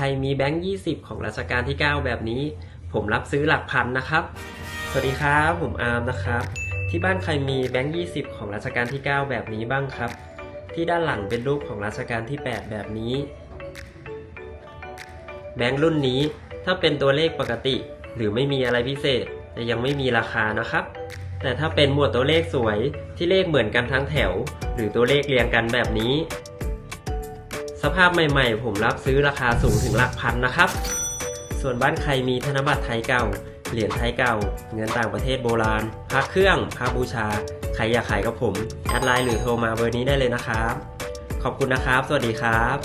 รมีแบงค์20 ของรัชกาลที่ 9 แบบนี้ ผมรับซื้อหลักพันนะครับ สวัสดีครับ ผมอาร์มนะครับ ที่บ้านใครมีแบงค์20 ของรัชกาลที่ 9 แบบนี้บ้างครับ ที่ด้านหลังเป็นรูปของรัชกาลที่ 8 แบบนี้ แบงค์รุ่นนี้ถ้าเป็นตัวเลขปกติ หรือไม่มีอะไรพิเศษจะยังไม่มีราคานะครับ แต่ถ้าเป็นหมวดตัวเลขสวยที่เลขเหมือนกันทั้งแถว หรือตัวเลขเรียงกันแบบนี้ สภาพใหม่ๆ ผมรับซื้อราคาสูงถึงหลักพันนะครับ ส่วนบ้านใครมีธนบัตรไทยเก่า เหรียญไทยเก่า เงินต่างประเทศโบราณพระเครื่องพระบูชา ใครอยากขายกับผม แอดไลน์หรือโทรมาเบอร์นี้ได้เลยนะครับ ขอบคุณนะครับ สวัสดีครับ